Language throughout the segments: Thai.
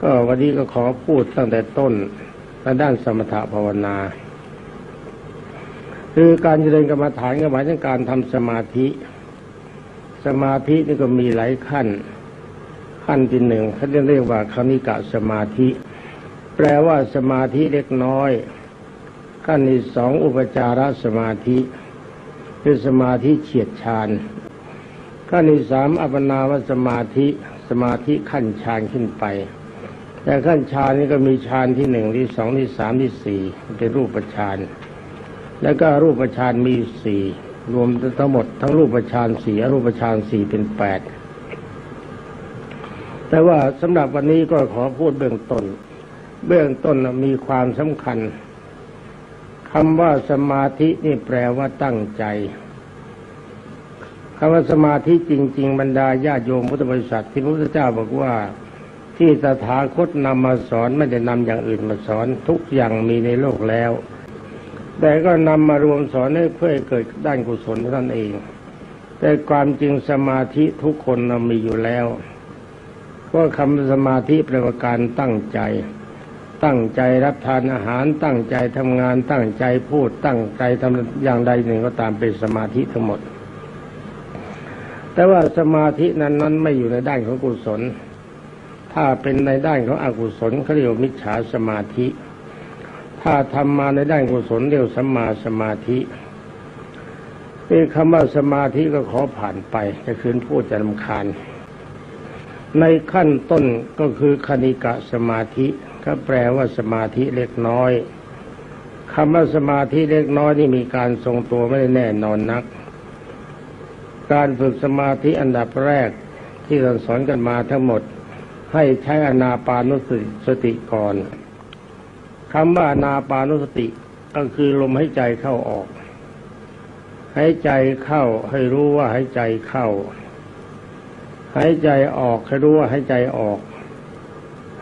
ก็วันนี้ก็ขอพูดตั้งแต่ต้นในด้านสมถะภาวนา คือการเจริญกรรมฐานก็หมายถึงการทำสมาธิ สมาธินี่ก็มีหลายขั้น ขั้นที่หนึ่งเขาเรียกว่าคณิกะสมาธิ แปลว่าสมาธิเล็กน้อย ขั้นที่สองอุปจารสมาธิคือสมาธิเฉียดฌานขั้นที่สามอัปปนาวสมาธิสมาธิขั้นฌานขึ้นไป แต่ขั้นฌานนี้ก็มีฌานที่หนึ่งที่สองที่สามที่สี่เป็นรูปฌานแล้วก็รูปฌานมีสี่รวมทั้งหมดทั้งรูปฌานสี่อรูปฌานสี่เป็นแปดแต่ว่าสำหรับวันนี้ก็ขอพูดเบื้องต้น เบื้องต้นมีความสำคัญคำว่าสมาธินี่แปลว่าตั้งใจคำว่าสมาธิจริง ๆ บรรดาญาโยมพุทธบริษัทที่พระพุทธเจ้าบอกว่า ที่ตถาคตนำมาสอนไม่ได้นำอย่างอื่นมาสอนทุกอย่างมีในโลกแล้ว แต่ก็นำมารวมสอนให้เพื่อเกิดด้านกุศลท่านั้นเอง แต่ความจริงสมาธิทุกคนเรามีอยู่แล้วเพราะคำสมาธิปลว่าการตั้งใจ ตั้งใจรับทานอาหาร ตั้งใจทำงาน ตั้งใจพูด ตั้งใจทำอย่างใดหนึ่งก็ตามเป็นสมาธิทั้งหมด แต่ว่าสมาธินั้นนั้นไม่อยู่ในด้านของกุศล ถ้าเป็นในด้านของอกุศลเขาเรียกมิจฉาสมาธิ ถ้าทำมาในด้านกุศลเรียกสัมมาสมาธินี่คำว่าสมาธิก็ขอผ่านไปจะคืนพูดจะลำคาญ ในขั้นต้นก็คือคณิกะสมาธิก็แปลว่าสมาธิเล็กน้อยคำว่าสมาธิเล็กน้อยนี่มีการทรงตัวไม่ได้แน่นอนนัก การฝึกสมาธิอันดับแรกที่เราสอนกันมาทั้งหมด ให้ใช้อนาปานุสติก่อนคำว่าอนาปานุสติก็คือลมหายใจเข้าออกหายใจเข้าให้รู้ว่าหายใจเข้าหายใจออกให้รู้ว่าหายใจออก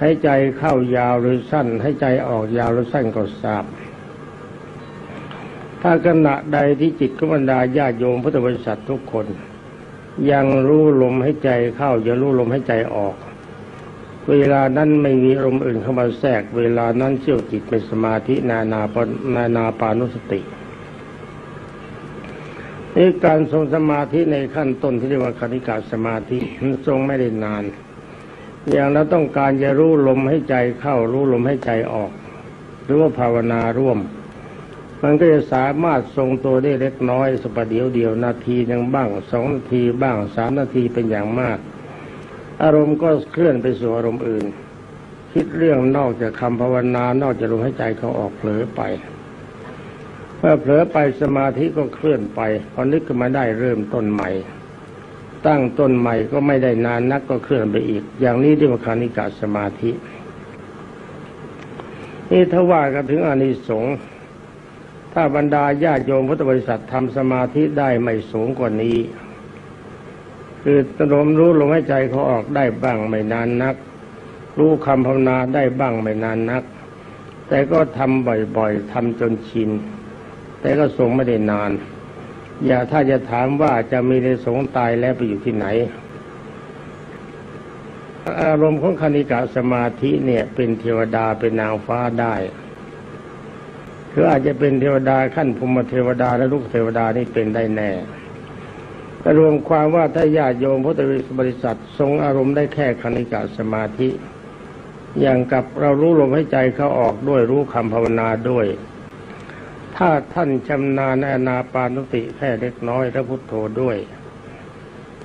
หายใจเข้ายาวหรือสั้นหายใจออกยาวหรือสั้นก็ทราบ ถ้าขณะใดที่จิตขบรรดาญาโยมพุทธบริษัททุกคน ยังรู้ลมหายใจเข้ายังรู้ลมหายใจออก เวลานั้นไม่มีอารมณ์อื่นเข้ามาแทรก เวลานั้นเชี่ยวจิตเป็นสมาธินานาปนานาปานุสตินี่การทรงสมาธิในขั้นต้นที่เรียกว่าคณิกาสมาธิมันทรงไม่ได้นาน อย่างเราต้องการจะรู้ลมให้ใจเข้ารู้ลมให้ใจออก หรือว่าภาวนาร่วม มันก็จะสามารถทรงตัวได้เล็กน้อยสประเดียวเดียวนาทีหนึ่งบ้างสองนาทีบ้างสามนาทีเป็นอย่างมาก อารมณ์ก็เคลื่อนไปสู่อารมณ์อื่น คิดเรื่องนอกจากคำภาวนานอกจากลมให้ใจเขาออกเผลอไปเมื่อเผลอไปสมาธิก็เคลื่อนไปพอนึกขึ้นมาได้เริ่มต้นใหม่ ตั้งต้นใหม่ก็ไม่ได้นานนักก็เคลื่อนไปอีก อย่างนี้เรียกว่าคานิกาสมาธินี่ถ้าว่ากันถึงอานิสงส์ถ้าบรรดาญาโยมพุทธบริษัททำสมาธิได้ไม่สูงกว่านี้ คือตรมรู้ลมหายใจเขาออกได้บ้างไม่นานนัก รู้คำภาวนาได้บ้างไม่นานนัก แต่ก็ทำบ่อยๆทำจนชิน แต่ก็ทรงไม่ได้นาน อย่าถ้าจะถามว่าจะมีในสงตายแล้วไปอยู่ที่ไหน อารมณ์ของคณิกาสมาธิเนี่ยเป็นเทวดาเป็นนางฟ้าได้คืออาจจะเป็นเทวดาขั้นภูมิเทวดาและลูกเทวดานี่เป็นได้แน่ รวมความว่าถ้าญาติโยมพุทธบริษัททรงอารมณ์ได้แค่คณิกาสมาธิ อย่างกับเรารู้ลมให้ใจเขาออกด้วยรู้คำภาวนาด้วย ถ้าท่านชำนาญนอนาปานุติแค่เล็กน้อยและพุทโธด้วย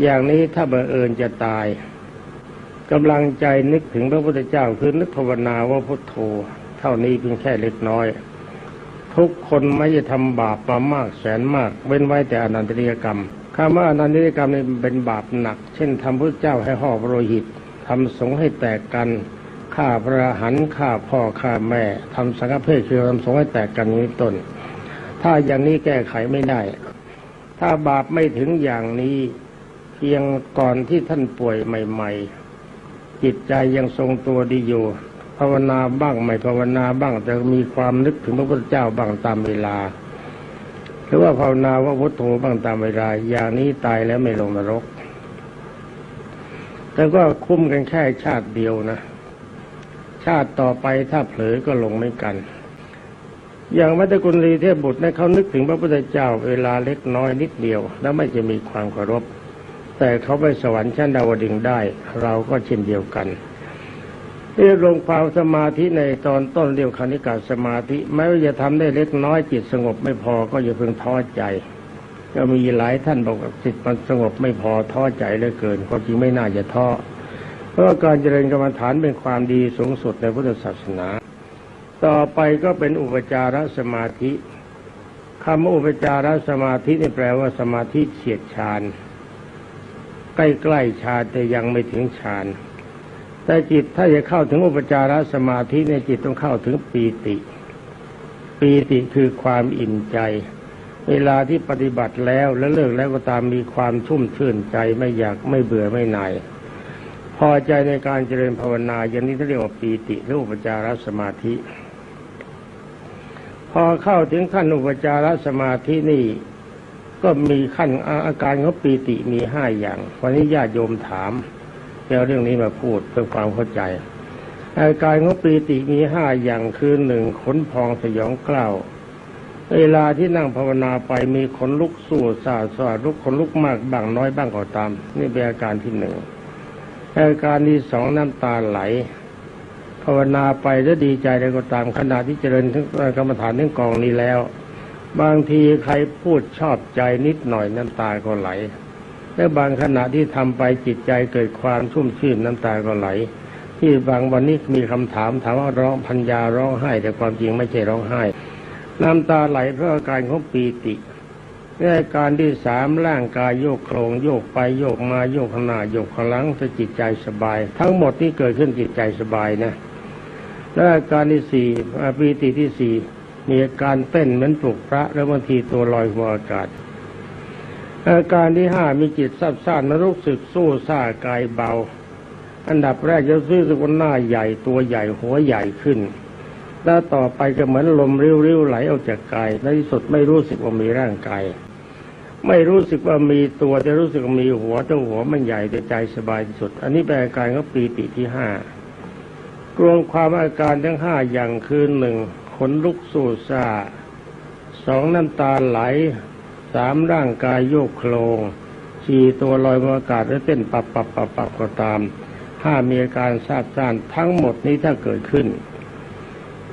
อย่างนี้ถ้าบังเอิญจะตายกำลังใจนึกถึงพระพุทธเจ้าคือนึกภาวนาว่าพุทโธ เท่านี้เพียงแค่เล็กน้อย ทุกคนไม่จะทำบาปมามากแสนมาก เว้นไว้แต่อนันตริยกรรม คำว่าอนันตริยกรรมนี่เป็นบาปหนัก เช่นทำพระเจ้าให้ห่อพระโลหิตทำสงให้แตกกันฆ่าพระหันฆ่าพ่อฆ่าแม่ทำสังฆเพศคือทำสงให้แตกกันนี้ต้น ถ้าอย่างนี้แก้ไขไม่ได้ ถ้าบาปไม่ถึงอย่างนี้เพียงก่อนที่ท่านป่วยใหม่ ๆ จิตใจยังทรงตัวดีอยู่ภาวนาบ้างไม่ภาวนาบ้างแต่มีความนึกถึงพระพุทธเจ้าบ้างตามเวลา หรือว่าภาวนาว่าพุทโธบ้างตามเวลา อย่างนี้ตายแล้วไม่ลงนรก แต่ก็คุ้มกันแค่ชาติเดียวนะ ชาติต่อไปถ้าเผลอก็ลงไม่กัน อย่างมัตตกุลีเทพบุตรเนี่ยเขานึกถึงพระพุทธเจ้าเวลาเล็กน้อยนิดเดียว แล้วไม่จะมีความเคารพ แต่เขาไปสวรรค์ชั้นดาวดึงได้ เราก็เช่นเดียวกัน เรียกลงความสมาธิในตอนต้นเรียกคณิกาสมาธิแม้ว่าจะทำได้เล็กน้อยจิตสงบไม่พอก็อย่าเพิ่งท้อใจ ก็มีหลายท่านบอกว่าจิตมันสงบไม่พอท้อใจเหลือเกินความจริงไม่น่าจะท้อเพราะการเจริญกรรมฐานเป็นความดีสูงสุดในพุทธศาสนา ต่อไปก็เป็นอุปจารสมาธิคำว่าอุปจารสมาธินี่แปลว่าสมาธิเฉียดฌานใกล้ๆฌานแต่ยังไม่ถึงฌาน แต่จิตถ้าจะเข้าถึงอุปจารสมาธิในจิตต้องเข้าถึงปีติ ปีติคือความอิ่มใจ เวลาที่ปฏิบัติแล้วและเลิกแล้วก็ตามมีความชุ่มชื่นใจไม่อยากไม่เบื่อไม่หน่ายพอใจในการเจริญภาวนาอย่างนี้เรียกว่าปีติหรืออุปจารสมาธิ พอเข้าถึงขั้นอุปจารสมาธินี่ก็มีขั้นอาการของปีติมีห้าอย่าง วันนี้ญาติโยมถาม เอาเรื่องนี้มาพูดเพื่อความเข้าใจ อาการของปีติมีห้าอย่างคือหนึ่งขนพองสยองกล้าวเวลาที่นั่งภาวนาไปมีขนลุกสู้ซาสวาลุกขนลุกมากบ้างน้อยบ้างก็ตาม นี่เป็นอาการที่หนึ่งอาการที่สองน้ำตาไหล ภาวนาไปแล้วดีใจอะไรก็ตามขณะที่เจริญทั้งกรรมฐานทั้งกองนี้แล้ว บางทีใครพูดชอบใจนิดหน่อยน้ำตาก็ไหล และบางขณะที่ทำไปจิตใจเกิดความชุ่มชื่นน้ำตาก็ไหล ที่บางวันนี้มีคำถามถามว่าร้องพัญญาร้องไห้ แต่ความจริงไม่ใช่ร้องไห้ น้ำตาไหลเพราะอาการของปีติในอาการที่สามร่างกายโยกโครงโยกไปโยกมาโยกขนาโยกขลังจะจิตใจสบาย ทั้งหมดที่เกิดขึ้นจิตใจสบายนะและอาการที่สี่ปีติที่สี่มีอาการเต้นเหมือนปลุกพระแล้วบางทีตัวลอยหัวอากาศ อาการที่ห้ามีจิตซับซ่านนรู้สึกสู้ซ่ากายเบา อันดับแรกจะรู้สึกว่าหน้าใหญ่ตัวใหญ่หัวใหญ่ขึ้น แล้วต่อไปก็เหมือนลมริ้วๆไหลออกจากกายในที่สุดไม่รู้สึกว่ามีร่างกายไม่รู้สึกว่ามีตัวแต่รู้สึกว่ามีหัวแต่หัวมันใหญ่แต่ใจสบายที่สุด อันนี้เป็นอาการของปีติที่ห้ารวมความอาการทั้งห้าอย่างคือหนึ่งขนลุกสู้ซาสองน้ำตาไหล สามร่างกายโยกโครงสี่ตัวลอยบนอากาศและเต้นปับปับปับปับก็ตามห้ามีอาการซาบซ่านทั้งหมดนี้ถ้าเกิดขึ้น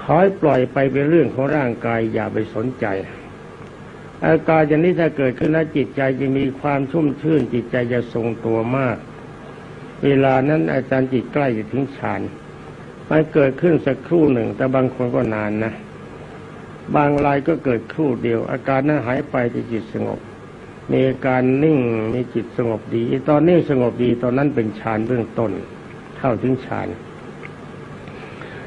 ขอให้ปล่อยไปเป็นเรื่องของร่างกายอย่าไปสนใจ อาการอย่างนี้ถ้าเกิดขึ้นแล้วจิตใจจะมีความชุ่มชื่น จิตใจจะทรงตัวมาก เวลานั้นอาจารย์จิตใกล้จะถึงฌานมันเกิดขึ้นสักครู่หนึ่ง แต่บางคนก็นานนะ บางรายก็เกิดครู่เดียว อาการนั้นหายไปจะจิตสงบ มีอาการนิ่งมีจิตสงบดี ตอนนิ่งสงบดีตอนนั้นเป็นฌานเบื้องต้นเข้าถึงฌาน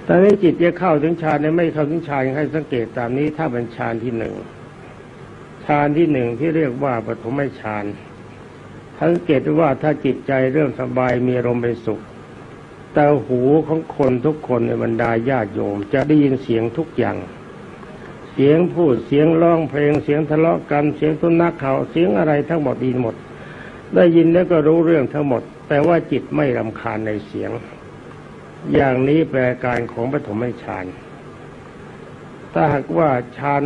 ตอนนี้จิตจะเข้าถึงฌานเนี่ยไม่เข้าถึงฌานให้สังเกตตามนี้ถ้าเป็นฌานที่หนึ่งฌานที่หนึ่งที่เรียกว่าปฐมฌานสังเกตว่าถ้าจิตใจเริ่มสบายมีอารมณ์เป็นสุขแต่หูของคนทุกคนในบรรดาญาติโยมจะได้ยินเสียงทุกอย่าง เสียงพูดเสียงร้องเพลงเสียงทะเลาะกันเสียงทุนนักเขาเสียงอะไรทั้งหมดดีหมด ได้ยินแล้วก็รู้เรื่องทั้งหมด แต่ว่าจิตไม่รำคาญในเสียง อย่างนี้แปลการของปฐมฌานถ้าหากว่าฌาน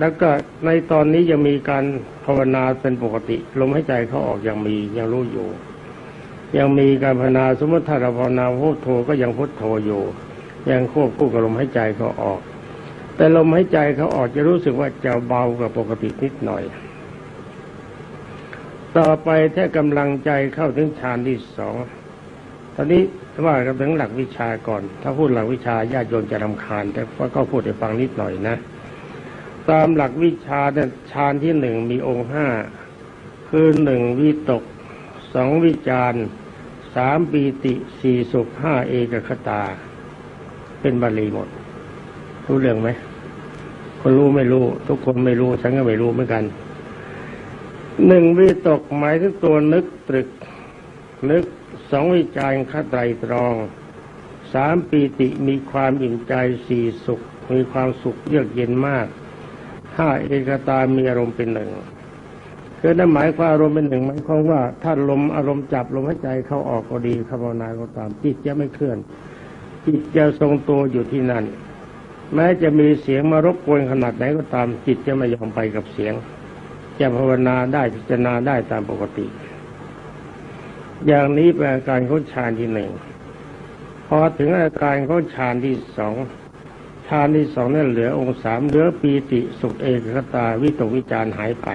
แล้วก็ในตอนนี้ยังมีการภาวนาเป็นปกติ ลมหายใจเขาออกยังมียังรู้อยู่ ยังมีการภาวนาสมมติถ้าเราภาวนาพุทโธก็ยังพุทโธอยู่ ยังควบคู่กับลมหายใจเขาออก แต่ลมหายใจเขาออกจะรู้สึกว่าจะเบากว่าปกตินิดหน่อย ต่อไปถ้ากำลังใจเข้าถึงฌานที่สองตอนนี้ว่ากันถึงหลักวิชาก่อน ถ้าพูดหลักวิชาญาติโยมจะรำคาญ แต่ก็พูดให้ฟังนิดหน่อยนะ ตามหลักวิชาเนี่ยฌานที่หนึ่งมีองค์ห้าคือหนึ่งวิตกสองวิจารสามปีติสี่สุขห้าเอกคตา เป็นบาลีหมด รู้เรื่องไหมคนรู้ไม่รู้ ทุกคนไม่รู้ ฉันก็ไม่รู้เหมือนกันหนึ่งวิตกหมายถึงตัวนึกตรึก นึกสองวิจารณ์คัดไตรตรองสามปีติมีความอิ่มใจสี่สุข มีความสุขเยือกเย็นมากห้าเอกตามีอารมณ์เป็นหนึ่งคือนั่นหมายความอารมณ์เป็นหนึ่งหมายความว่าถ้าลมอารมณ์จับลมหายใจเข้าออกก็ดีคำภาวนาก็ตามจิตจะไม่เคลื่อน จิตจะทรงตัวอยู่ที่นั่น แม้จะมีเสียงมารบกวนขนาดไหนก็ตามจิตจะไม่ยอมไปกับเสียง จะภาวนาได้พิจารณาได้ตามปกติ อย่างนี้เป็นอาการของฌานที่หนึ่งพอถึงอาการของฌานที่สองฌานที่สองนั่นเหลือองค์สามเหลือปีติสุขเอกคตาวิตกวิจารหายไป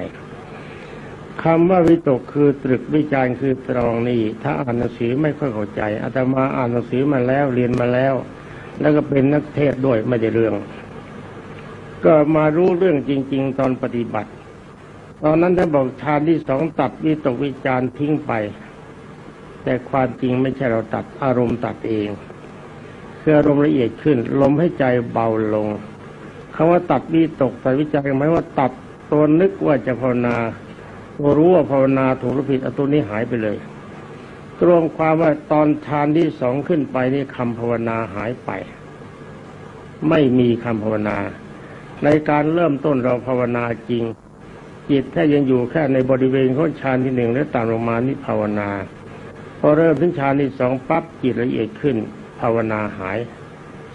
คำว่าวิตกคือตรึกวิจารคือตรองนี่ถ้าอ่านหนังสือไม่ค่อยเข้าใจอาตมาอ่านหนังสือมาแล้วเรียนมาแล้ว แล้วก็เป็นนักเทศด้วยไม่ได้เรื่อง ก็มารู้เรื่องจริง ๆ ตอนปฏิบัติ ตอนนั้นท่านบอกฌานที่สองตัดวิตกวิจารทิ้งไป แต่ความจริงไม่ใช่เราตัดอารมณ์ตัดเองคืออารมณ์ละเอียดขึ้น ลมให้ใจเบาลงคำว่าตัดวิตกตัดวิจารหมายว่าตัดตัวนึกว่าจะภาวนาตัวรู้ว่าภาวนาถูกหรือผิดอตัวนี้หายไปเลย รวมความว่าตอนฌานที่สองขึ้นไปนี่คำภาวนาหายไป ไม่มีคำภาวนา ในการเริ่มต้นเราภาวนาจริง จิตถ้ายังอยู่แค่ในบริเวณของฌานที่หนึ่งและต่างลงมานี่ภาวนา พอเริ่มถึงฌานที่สองปั๊บจิตละเอียดขึ้น ภาวนาหาย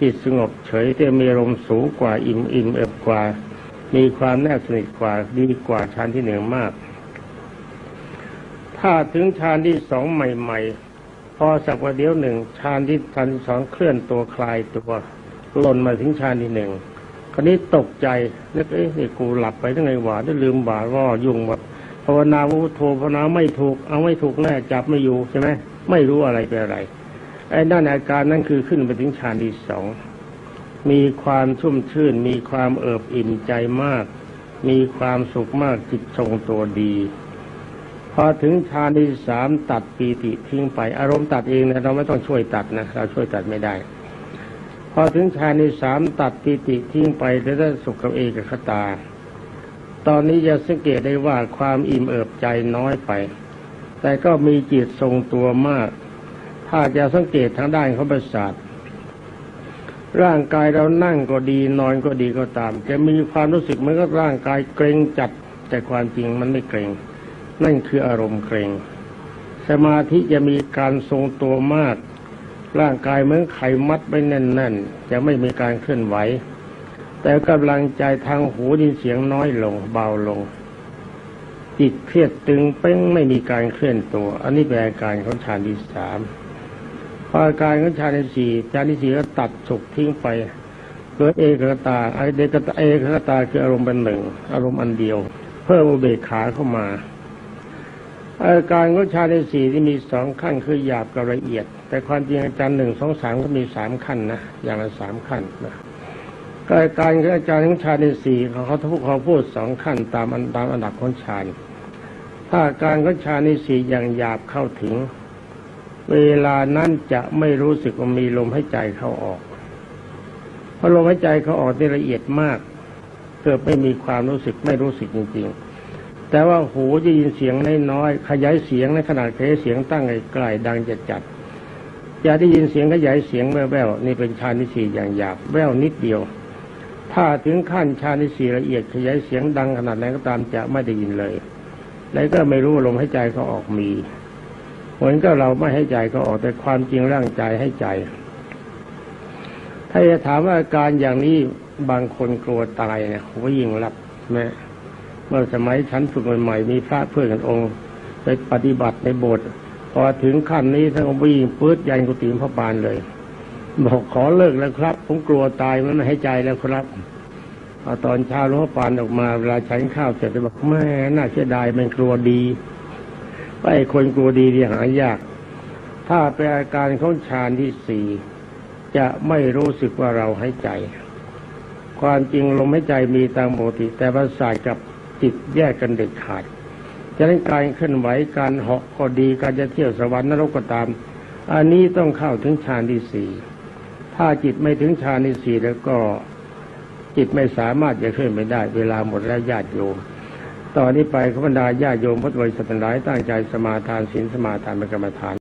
จิตสงบเฉยแต่มีลมสูงกว่าอิ่มอิ่มเอิบกว่า มีความแนบสนิทกว่าดีกว่าฌานที่หนึ่งมาก ถ้าถึงฌานที่สองใหม่ ๆ พอสักว่าเดียวหนึ่งฌานที่ฌานที่สองเคลื่อนตัวคลายตัวหล่นมาถึงฌานที่หนึ่งคราวนี้ตกใจนึกเอ๊ะนี่กูหลับไปทั้งไงหว่าได้ลืมบ่าว่ายุ่งหมดภาวนาวุโธภาวนาไม่ถูก เอาไม่ถูกแน่จับไม่อยู่ใช่ไหมไม่รู้อะไรเป็นอะไรไอ้ด้านอาการนั้นคือขึ้นไปถึงฌานที่สองมีความชุ่มชื่น มีความเอิบอิ่มใจมาก มีความสุขมากจิตทรงตัวดี พอถึงฌานที่สามตัดปีติทิ้งไป อารมณ์ตัดเองนะเราไม่ต้องช่วยตัดนะเราช่วยตัดไม่ได้ พอถึงฌานที่สามตัดปีติทิ้งไปแล้วได้สุขกับเอกคตา ตอนนี้จะสังเกตได้ว่าความอิ่มเอิบใจน้อยไป แต่ก็มีจิตทรงตัวมาก ถ้าจะสังเกตทางด้านของประสาทร่างกายเรานั่งก็ดีนอนก็ดีก็ตาม จะมีความรู้สึกเหมือนกับร่างกายเกรงจัดแต่ความจริงมันไม่เกรง นั่นคืออารมณ์เกรงสมาธิจะมีการทรงตัวมาก ร่างกายเหมือนไขมัดไว้แน่นๆ จะไม่มีการเคลื่อนไหว แต่กำลังใจทางหูดินเสียงน้อยลงเบาลง จิตเครียดตึงเป้งไม่มีการเคลื่อนตัว อันนี้เป็นอาการของฌานที่สามพออาการของฌานที่สี่ฌานที่สี่ก็ตัดสุกทิ้งไปเหลือเอกคตาไอเดกตาเอกคตาคืออารมณ์เป็นหนึ่งอารมณ์อันเดียว เพิ่มอุเบกขาเข้ามา อาการของฌาในสี่ที่มีสองขั้นคือหยาบกับละเอียด แต่ความจริงอาจารย์หนึ่งสองสามก็มีสามขั้นนะอย่างละสามขั้นนะก็อาการของอาจารย์ของฌาในสี่เขาเขาทุกเขาพูดสองขั้นตามอันตามอันดับของฌานถ้าการของฌาในสี่อย่างหยาบเข้าถึง เวลานั้นจะไม่รู้สึกว่ามีลมหายใจเข้าออกเพราะลมหายใจเขาออกนี่ละเอียดมาก เกิดไม่มีความรู้สึกไม่รู้สึกจริงๆ แต่ว่าหูจะยินเสียงน้อยๆขยายเสียงในขนาดขยายเสียงตั้งไกลๆดังจัดจัดๆจะได้ยินเสียงขยายเสียงแว่วๆนี่เป็นฌานที่สี่อย่างหยาบแว่วนิดเดียว ถ้าถึงขั้นฌานที่สี่ละเอียดขยายเสียงดังขนาดไหนก็ตามจะไม่ได้ยินเลย แล้วก็ไม่รู้ลมหายใจเขาออกมีเหมือนก็เราไม่ให้ใจเขาออกแต่ความจริงร่างใจให้ใจ ถ้าจะถามว่าอาการอย่างนี้บางคนกลัวตายเนี่ยผมก็ยิ่งรับแม่ เมื่อสมัยฉันฝึกใหม่ๆมีพระเพื่อนกันองค์ไปปฏิบัติในโบสถ์พอถึงขั้นนี้ท่านก็วิ่งปื๊ดยันกุฏิพระบานเลย บอกขอเลิกแล้วครับ ผมกลัวตายมันไม่ให้ใจแล้วครับอตอนเช้าหลวงพ่อปานออกมาเวลาฉันข้าวเสร็จจะบอกแม่น่าเสียดายมันกลัวดีไอ้คนกลัวดีที่หายาก ถ้าเป็นอาการของฌานที่สี่จะไม่รู้สึกว่าเราหายใจ ความจริงลมหายใจมีตามปกติแต่ประสาทกับ จิตแยกกันเด็ดขาดฉะนั้นการเคลื่อนไหวการเหาะก็ดีการจะเที่ยวสวรรค์นรกก็ตาม อันนี้ต้องเข้าถึงฌานที่สี่ถ้าจิตไม่ถึงฌานที่สี่แล้วก็จิตไม่สามารถจะเคลื่อนไปได้ เวลาหมดแล้วญาติโยมตอนนี้ไปขบรรดาญาติโยมพุทธบริษัททั้งหลายตั้งใจสมาทานศีลสมาทานเป็นกรรมฐาน